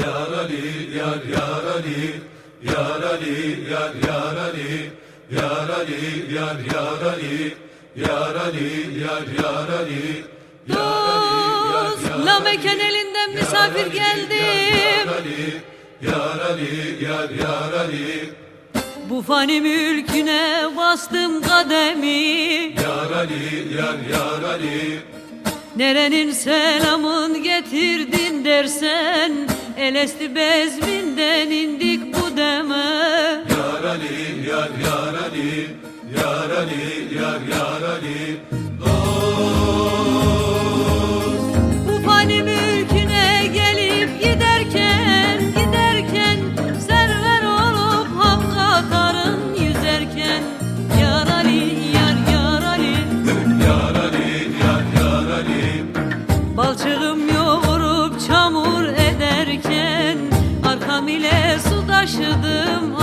Yar Ali, Yar Yar Ali, Yar Ali, Yar Yar Ali, Yar Ali, Yar Yar Ali, Yar Ali, Yar Yar Ali, la mekan elinden misafir geldim. Yar Ali, Yar Yar Ali, bu fani mülküne bastım kademi. Yar Ali, yar yar Ali Nerenin selamın getirdin dersen Elesti bezminden indik bu deme. Yar yar yar. sardım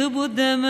Ти будемо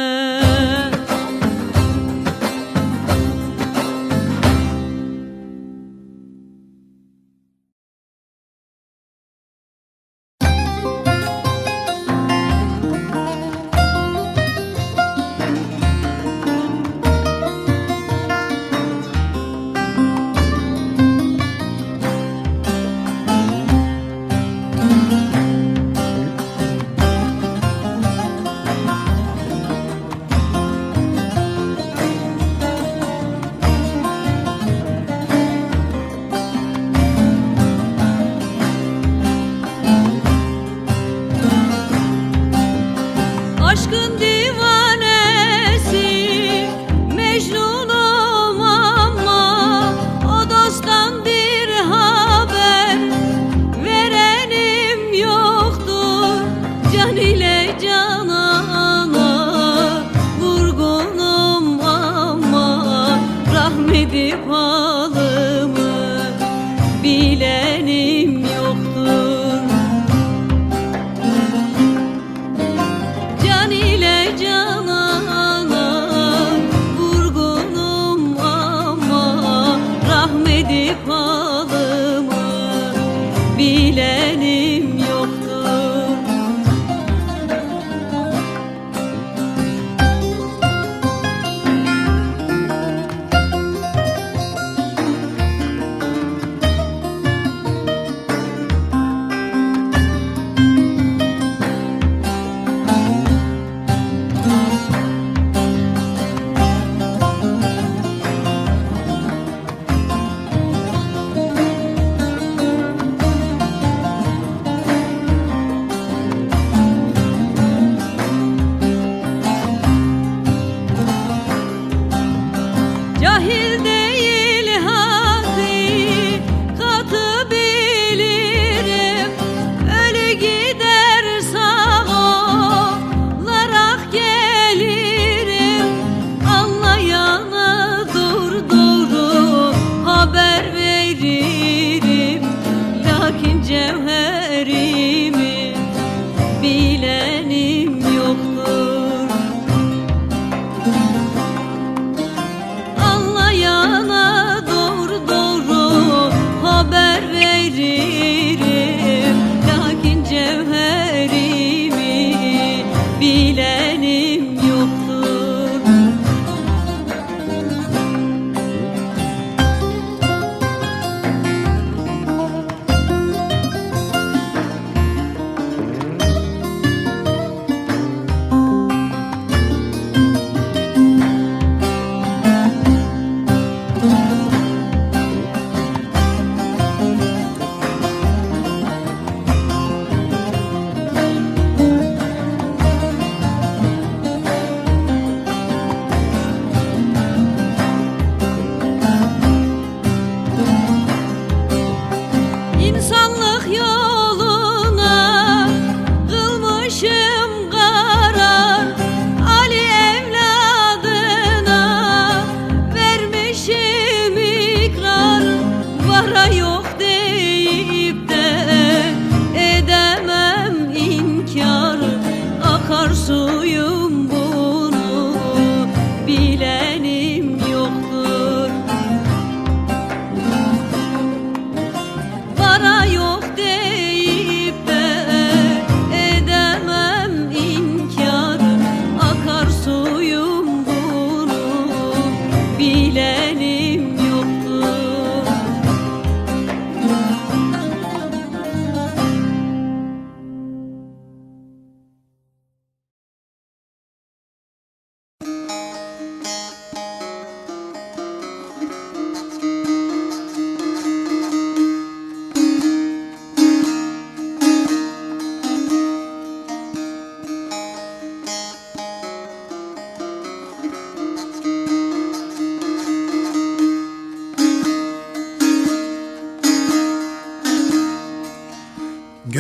się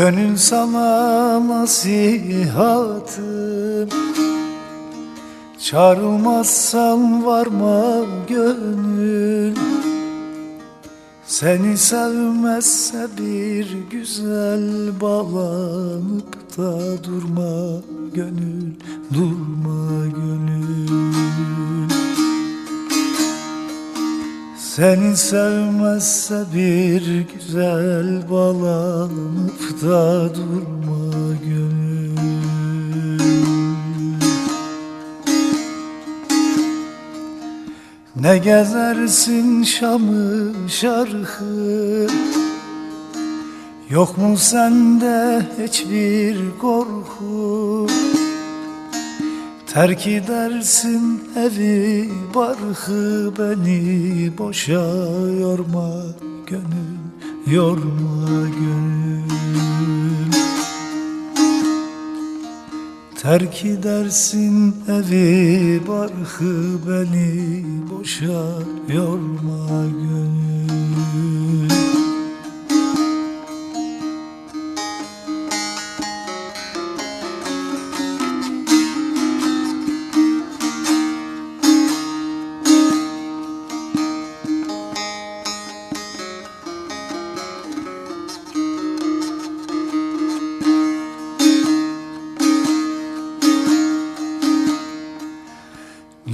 Gönül sana nasihatım Çağrılmazsan varma gönül. Seni sevmezse bir güzel bağlanıp da durma gönül Durma gönül Seni sevmezse bir güzel bağlanıp da durma gönül. Ne gezersin Şam'ı şarkı? Yok mu sende hiçbir korku Terk edersin evi barkı Beni boşa yorma gönül Yorma gönül. Terk edersin evi barkı Beni boşa yorma gönül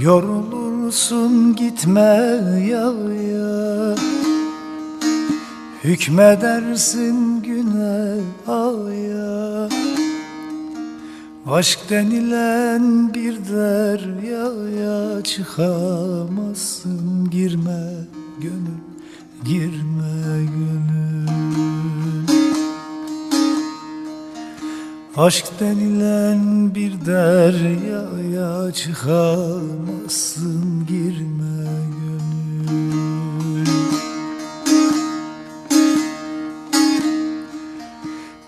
Yorulursun gitme ya ya Hükmedersin güne aya Aşk denilen bir deryaya Çıkamazsın. Girme gönül Girme gönül Aşk denilen bir deryaya çıkamazsın girme gönül.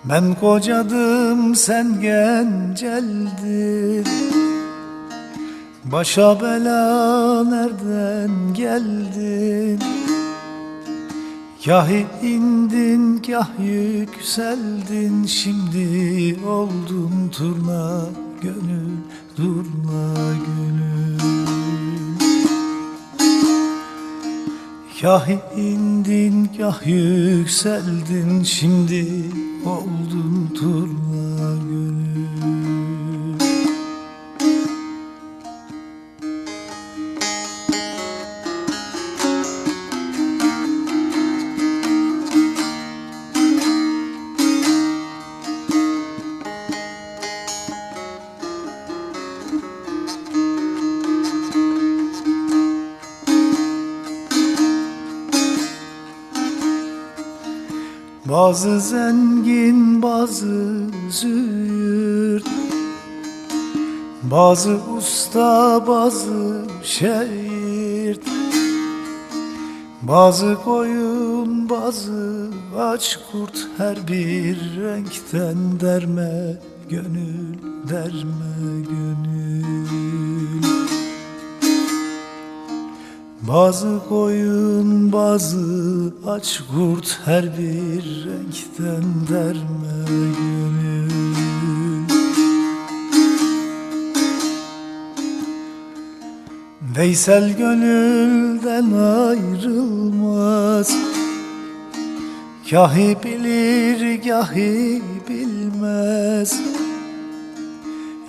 Ben kocadım sen genceldin. Başa bela nereden geldin Kah indin kah yükseldin Şimdi oldun turna gönül Durma gönül. Kah indin kah yükseldin Şimdi oldun turna gönül Bazı zengin bazı züğürt. Bazı usta bazı şehir Bazı koyun bazı aç kurt. Her bir renkten derme gönül derme gönül bazı koyun bazı aç kurt her bir renkten derme gönül. Veysel gönülden ayrılmaz. Kahi bilir gahi bilmez.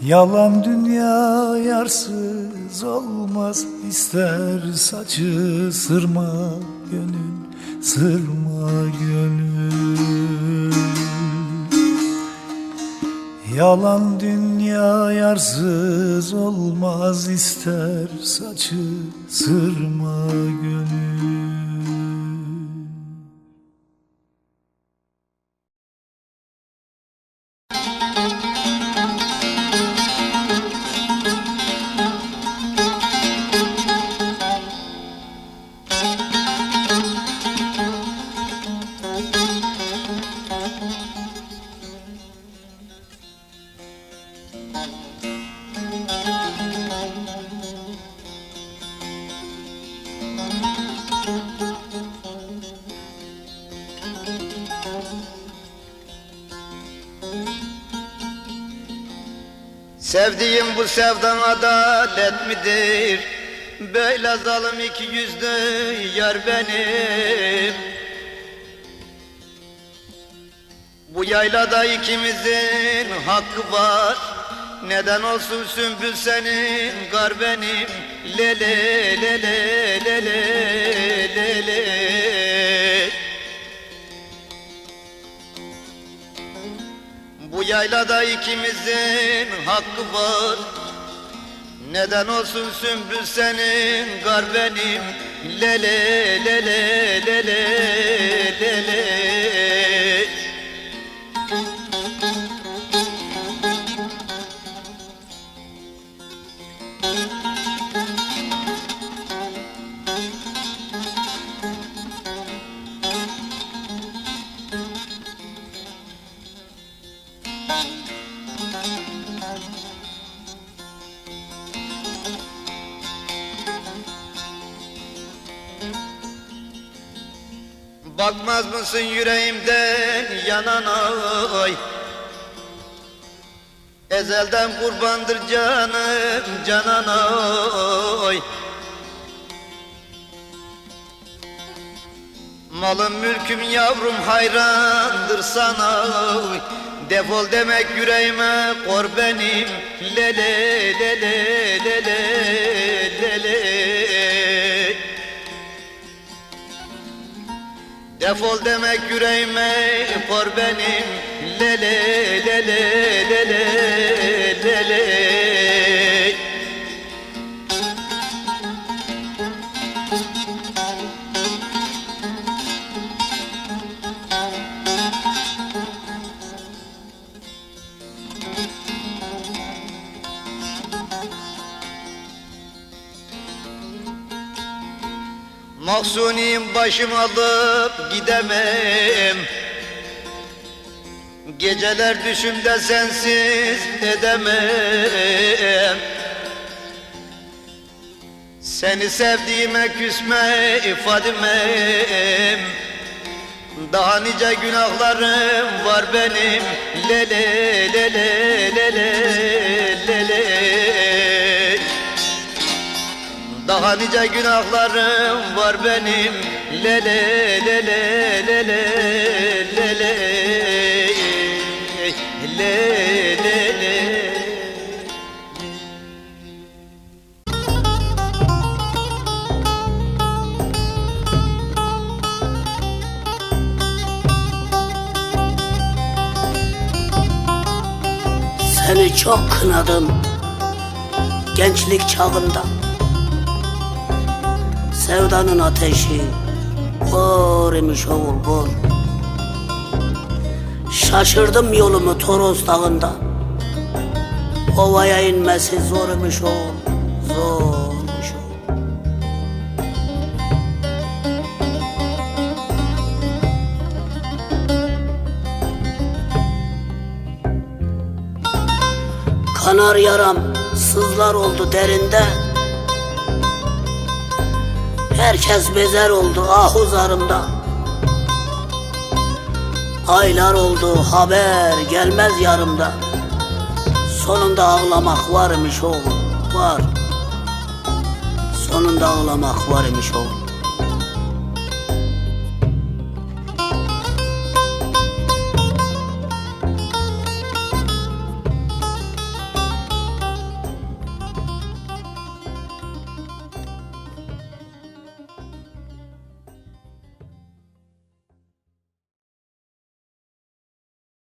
Yalan dünya yarsız olmaz ister saçı sırma gönül sırma gönül. Yalan dünya yarsız olmaz ister saçı sırma gönül Sevdiğim bu sevdan adalet midir? Böyle zalim iki yüzlü yar benim. Bu yaylada ikimizin hakkı var. Neden olsun sümbül senin, gar benim? Lele lele lele lele yaylada ikimizin hakkı var. Neden olsun sümbül senin, gar benim? Lele lele lele lele Bakmaz mısın yüreğimden yanan ay? Ezelden kurbandır canım canan ay. Malım mülküm yavrum hayrandır sana oy. Defol demek yüreğime kor benim. Lele lele lele lele Defol demek yüreğime kor benim. Lele lele lele lele Mahzuniyim başım alıp gidemem. Geceler düşümde sensiz edemem. Seni sevdiğime küsme ifademem. Daha nice günahlarım var benim. Lele lele lele lele daha nice günahlarım var benim. Lele lele lele lele lele Seni çok kınadım. Gençlik çağında Sevdanın ateşi. Kor imiş oğul kor Şaşırdım yolumu Toros dağında. Ovaya inmesi zor imiş oğul Zormuş oğul. Kanar yaram sızlar oldu derinde Herkes bezer oldu ahuzarımda Aylar oldu haber gelmez yarımda. Sonunda ağlamak varmış oğlum var. Sonunda ağlamak varmış oğlum